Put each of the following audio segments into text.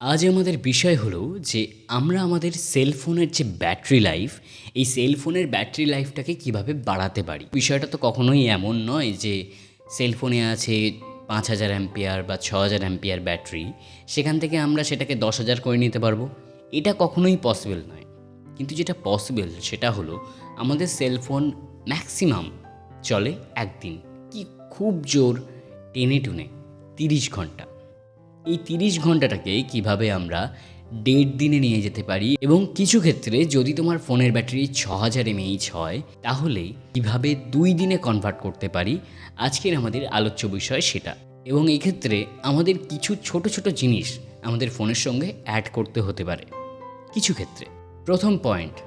আজ আমাদের বিষয় হলো যে আমরা আমাদের সেল ফোনের যে ব্যাটারি লাইফ এই সেল ফোনের ব্যাটারি লাইফটাকে কীভাবে বাড়াতে পারি? বিষয়টা তো কখনোই এমন নয় যে সেল ফোনে আছে পাঁচ হাজার অ্যাম্পিয়ার বা ছ হাজার অ্যাম্পিয়ার ব্যাটারি সেখান থেকে আমরা সেটাকে দশ হাজার করে নিতে পারব। এটা কখনোই পসিবল নয়। কিন্তু যেটা পসিবল সেটা হলো আমাদের সেল ফোন ম্যাক্সিমাম চলে একদিন। কি খুব জোর, টেনে টুনে, তিরিশ ঘণ্টা। এই তিরিশ ঘন্টাটাকে কীভাবে আমরা দেড় দিনে নিয়ে যেতে পারি এবং কিছু ক্ষেত্রে যদি তোমার ফোনের ব্যাটারি ছ হাজার এমএইচ হয়, তাহলে কীভাবে দুই দিনে কনভার্ট করতে পারি? আজকের আমাদের আলোচ্য বিষয় সেটা। এবং এক্ষেত্রে আমাদের কিছু ছোট ছোট জিনিস আমাদের ফোনের সঙ্গে অ্যাড করতে হতে পারে। কিছু ক্ষেত্রে। প্রথম point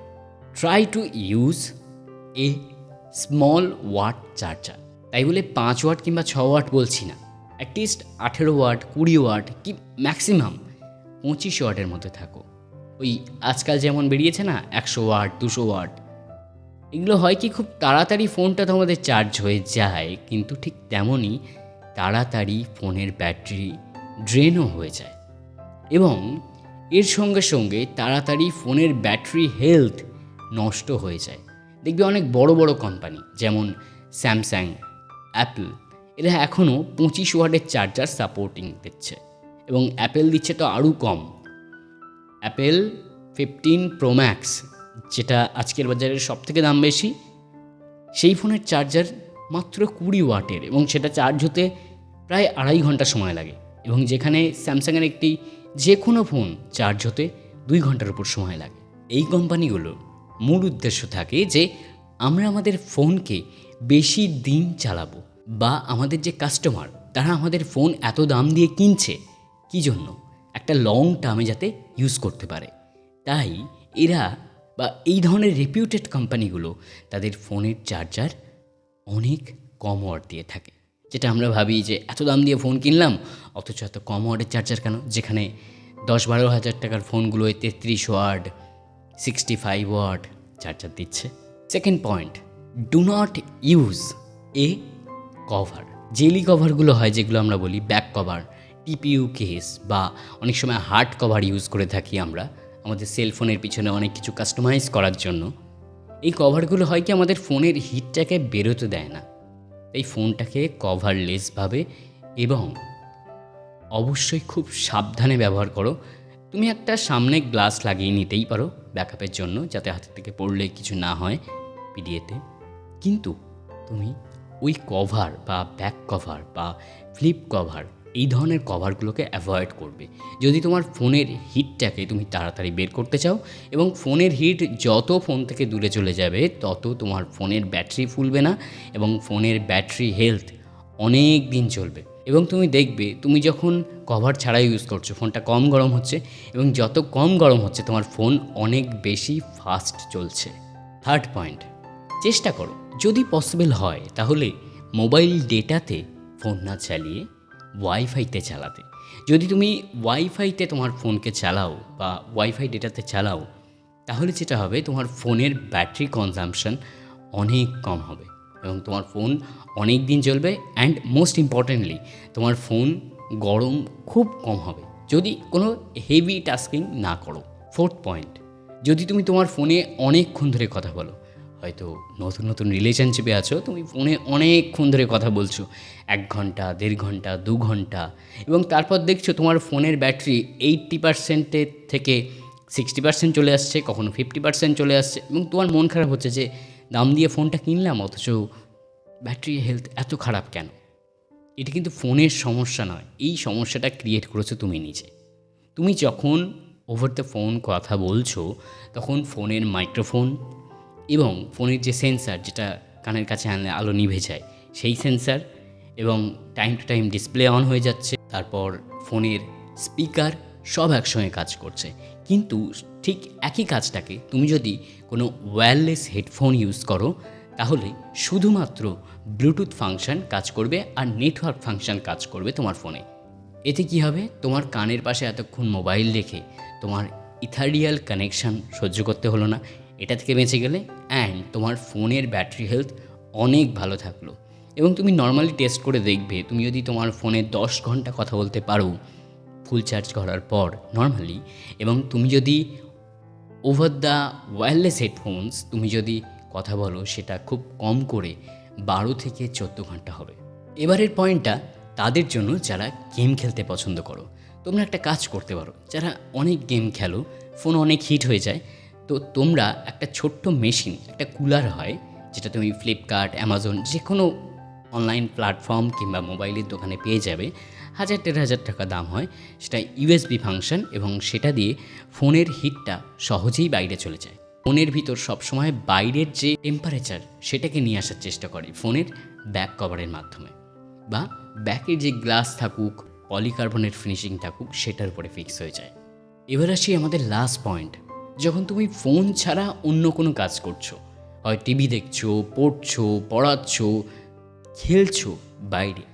try to use a small watt charger তাই বলে পাঁচ ওয়াট কিংবা ছ ওয়াট বলছি না। অ্যাটলিস্ট আঠেরো ওয়াট, কুড়ি ওয়াট কি ম্যাক্সিমাম পঁচিশ ওয়াটের মধ্যে থাকো। ওই আজকাল যেমন বেরিয়েছে না, একশো ওয়াট, দুশো ওয়াট, এগুলো হয় কি খুব তাড়াতাড়ি ফোনটা তোমাদের চার্জ হয়ে যায়, কিন্তু ঠিক তেমনই তাড়াতাড়ি ফোনের ব্যাটারি ড্রেনও হয়ে যায়। এবং এর সঙ্গে সঙ্গে তাড়াতাড়ি ফোনের ব্যাটারি হেলথ নষ্ট হয়ে যায়। দেখবে অনেক বড় বড় কোম্পানি যেমন স্যামসাং অ্যাপল এরা এখনও পঁচিশ ওয়াটের চার্জার সাপোর্টিং দিচ্ছে এবং অ্যাপেল দিচ্ছে তো আরও কম। অ্যাপেল ফিফটিন প্রোম্যাক্স যেটা আজকের বাজারে সব থেকে দাম বেশি, সেই ফোনের চার্জার মাত্র কুড়ি ওয়াটের এবং সেটা চার্জ হতে প্রায় আড়াই ঘণ্টা সময় লাগে এবং যেখানে স্যামসাংয়ের একটি যে কোনো ফোন চার্জ হতে দুই ঘণ্টার উপর সময় লাগে। এই কোম্পানিগুলোর মূল উদ্দেশ্য থাকে যে, আমরা আমাদের ফোনকে বেশি দিন চালাবো। বা আমাদের যে কাস্টমার তারা আমাদের ফোন এত দাম দিয়ে কিনছে, কী জন্য? একটা লং টার্মে যাতে ইউজ করতে পারে। তাই এরা বা এই ধরনের রেপিউটেড কোম্পানিগুলো তাদের ফোনের চার্জার অনেক কম ওয়াট দিয়ে থাকে। যেটা আমরা ভাবি যে এত দাম দিয়ে ফোন কিনলাম, অথচ এত কম ওয়ার্ডের চার্জার কেন? যেখানে দশ বারো হাজার টাকার ফোনগুলোয় তেত্রিশ watt sixty five watt charger দিচ্ছে। Second point do not use a cover jelly কভারগুলো হয় যেগুলো আমরা বলি ব্যাক কভার টিপিইউ কেস বা অনেক সময় হার্ড কভার ইউজ করে থাকি আমরা আমাদের সেল ফোনের পিছনে অনেক কিছু কাস্টমাইজ করার জন্য। এই কভারগুলো হয় কি আমাদের ফোনের হিটটাকে বেরোতে দেয় না। এই ফোনটাকে কভারলেসভাবে এবং অবশ্যই খুব সাবধানে ব্যবহার করো। তুমি একটা সামনে গ্লাস লাগিয়ে নিতেই পারো ব্যাকআপের জন্য যাতে হাতের থেকে পড়লে কিছু না হয় পিডিএতে কিন্তু তুমি ওই কভার বা ব্যাক কভার বা ফ্লিপ কভার, এই ধরনের কভারগুলোকে অ্যাভয়েড করবে। যদি তোমার ফোনের হিটটাকে তুমি তাড়াতাড়ি বের করতে চাও এবং ফোনের হিট যত ফোন থেকে দূরে চলে যাবে, তত তোমার ফোনের ব্যাটারি ফুলবে না এবং ফোনের ব্যাটারি হেলথ অনেক দিন চলবে। এবং তুমি দেখবে, তুমি যখন কভার ছাড়া ইউজ করছ, ফোনটা কম গরম হচ্ছে এবং যত কম গরম হচ্ছে, তোমার ফোন অনেক বেশি ফাস্ট চলছে। থার্ড পয়েন্ট, চেষ্টা করো। যদি পসিবল হয়, তাহলে মোবাইল ডেটাতে ফোন না চালিয়ে ওয়াইফাইতে চালাতে। যদি তুমি ওয়াইফাইতে তোমার ফোনকে চালাও বা ওয়াইফাই ডেটাতে চালাও, তাহলে যেটা হবে, তোমার ফোনের ব্যাটারি কনজামশন অনেক কম হবে এবং তোমার ফোন অনেক দিন চলবে অ্যান্ড মোস্ট ইম্পর্ট্যান্টলি তোমার ফোন গরম খুব কম হবে। যদি কোনো হেভি টাস্কিং না করো ফোর্থ পয়েন্ট যদি তুমি তোমার ফোনে অনেকক্ষণ ধরে কথা বলো হয়তো নতুন নতুন রিলেশনশিপে আছো, তুমি ফোনে অনেকক্ষণ ধরে কথা বলছো। এক ঘণ্টা, দেড় ঘণ্টা, দু ঘণ্টা এবং তারপর দেখছ তোমার ফোনের ব্যাটারি এইট্টি পার্সেন্টের থেকে সিক্সটি পার্সেন্ট চলে আসছে, কখনো ফিফটি পার্সেন্ট চলে আসছে এবং তোমার মন খারাপ হচ্ছে যে দাম দিয়ে ফোনটা কিনলাম, অথচ ব্যাটারি হেলথ এত খারাপ কেন? এটা কিন্তু ফোনের সমস্যা নয়, এই সমস্যাটা ক্রিয়েট করেছ তুমি নিজে। তুমি যখন ওভার দ্য ফোন কথা বলছো, তখন ফোনের মাইক্রোফোন এবং ফোনের যে সেন্সার যেটা কানের কাছে আনলে আলো নিভে যায়, সেই সেন্সার এবং time to time display on হয়ে যাচ্ছে, তারপর ফোনের স্পিকার সব একসঙ্গে কাজ করছে। কিন্তু ঠিক একই কাজটাকে তুমি যদি কোনো ওয়্যারলেস হেডফোন ইউজ করো, তাহলে শুধুমাত্র ব্লুটুথ ফাংশন কাজ করবে আর নেটওয়ার্ক ফাংশন কাজ করবে তোমার ফোনে। এতে কি হবে? তোমার কানের পাশে এতক্ষণ মোবাইল রেখে তোমার ইথারিয়াল কানেকশান সহ্য করতে হলো না। এটা থেকে বেঁচে গেলে অ্যান্ড তোমার ফোনের ব্যাটারি হেলথ অনেক ভালো থাকল। এবং তুমি নর্মালি টেস্ট করে দেখবে, তুমি যদি তোমার ফোনে দশ ঘণ্টা কথা বলতে পারো ফুল চার্জ করার পর নর্মালি এবং তুমি যদি ওভার দ্য ওয়্যারলেস হেডফোনস তুমি যদি কথা বলো, সেটা খুব কম করে বারো থেকে চোদ্দ ঘণ্টা হবে। এবারের পয়েন্টটা তাদের জন্য যারা গেম খেলতে পছন্দ করো। তোমরা একটা কাজ করতে পারো, যারা অনেক গেম খেলো ফোন অনেক হিট হয়ে যায় তো তোমরা একটা ছোট্ট মেশিন, একটা কুলার হয়, যেটা তুমি ফ্লিপকার্ট অ্যামাজন যে কোনো অনলাইন প্ল্যাটফর্ম কিংবা মোবাইলের দোকানে পেয়ে যাবে। হাজার দেড় হাজার টাকা দাম হয়। সেটা ইউএসবি ফাংশন এবং সেটা দিয়ে ফোনের হিটটা সহজেই বাইরে চলে যায়। ফোনের ভিতর সবসময় বাইরের যে টেম্পারেচার সেটাকে নিয়ে আসার চেষ্টা করে ফোনের ব্যাক কভারের মাধ্যমে। বা ব্যাকের যে গ্লাস থাকুক পলিকার্বনের ফিনিশিং থাকুক, সেটার উপরে ফিক্স হয়ে যায়। এবার আসি আমাদের লাস্ট পয়েন্ট যখন তুমি ফোন ছাড়া অন্য কোনো কাজ করছ, হয় টিভি দেখছ, পড়ছো, পড়াচ্ছো, খেলছো বাইরে,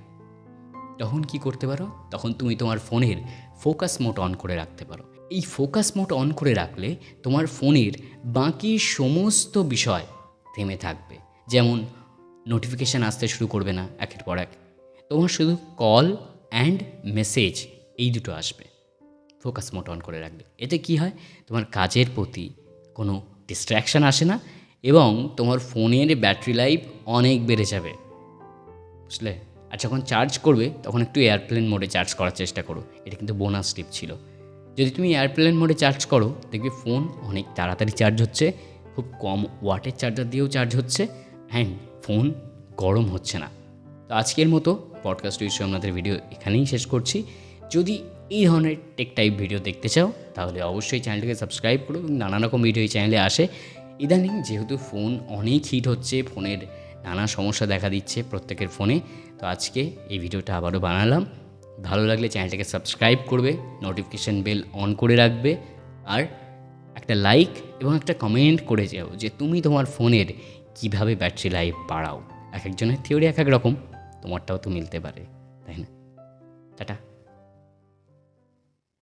তখন কি করতে পারো? তখন তুমি তোমার ফোনের ফোকাস মোড অন করে রাখতে পারো। এই ফোকাস মোড অন করে রাখলে তোমার ফোনের বাকি সমস্ত বিষয় থেমে থাকবে। যেমন নোটিফিকেশান আসতে শুরু করবে না, একের পর এক। তোমার শুধু কল অ্যান্ড মেসেজ এই দুটো আসবে। ফোকাস মোড অন করে রাখবে। এতে কি হয়? তোমার কাজের প্রতি কোনো ডিস্ট্র্যাকশান আসে না এবং তোমার ফোনের ব্যাটারি লাইফ অনেক বেড়ে যাবে। বুঝলে? আর যখন চার্জ করবে, তখন একটু এয়ারপ্লেন মোডে চার্জ করার চেষ্টা করো। এটা কিন্তু বোনাস টিপ ছিল। যদি তুমি এয়ারপ্লেন মোডে চার্জ করো, দেখবে ফোন অনেক তাড়াতাড়ি চার্জ হচ্ছে, খুব কম ওয়াটের চার্জার দিয়েও চার্জ হচ্ছে অ্যান্ড ফোন গরম হচ্ছে না। তো আজকের মতো পডকাস্ট ইস্যু আপনাদের ভিডিও এখানেই শেষ করছি। যদি এই ধরনের টেক টাইপ ভিডিও দেখতে চাও, তাহলে অবশ্যই চ্যানেলটিকে সাবস্ক্রাইব করো এবং নানা রকম ভিডিও এই চ্যানেলে আসে। ইদানিং যেহেতু ফোন অনেক হিট হচ্ছে ফোনের নানা সমস্যা দেখা দিচ্ছে প্রত্যেকের ফোনে তো আজকে এই ভিডিওটা আবারও বানালাম। ভালো লাগলে চ্যানেলটাকে সাবস্ক্রাইব করবে নোটিফিকেশান বেল অন করে রাখবে, আর একটা লাইক এবং একটা কমেন্ট করে যাও যে তুমি তোমার ফোনের কীভাবে ব্যাটারি লাইফ বাড়াও। এক একজনের থিওরি এক এক রকম, তোমারটাও তো মিলতে পারে, তাই না? টাটা।